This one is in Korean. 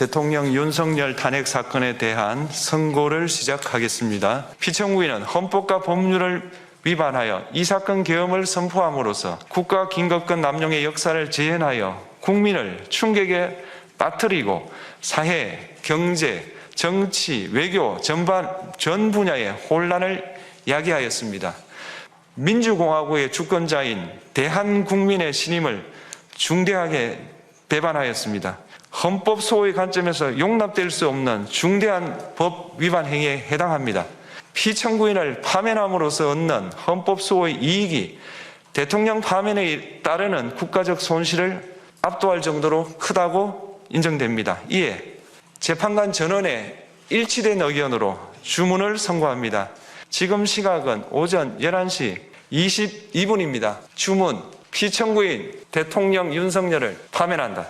대통령 윤석열 탄핵 사건에 대한 선고를 시작하겠습니다. 피청구인은 헌법과 법률을 위반하여 이 사건 계엄을 선포함으로써 국가 긴급권 남용의 역사를 재현하여 국민을 충격에 빠뜨리고 사회, 경제, 정치, 외교 전반 전 분야의 혼란을 야기하였습니다. 민주공화국의 주권자인 대한국민의 신임을 중대하게 배반하였습니다. 헌법 소의 관점에서 용납될 수 없는 중대한 법 위반 행위에 해당합니다. 피청구인을 파면함으로써 얻는 헌법 소의 이익이 대통령 파면에 따르는 국가적 손실을 압도할 정도로 크다고 인정됩니다. 이에 재판관 전원의 일치된 의견으로 주문을 선고합니다. 지금 시각은 오전 11시 22분입니다. 주문 피청구인 대통령 윤석열을 파면한다.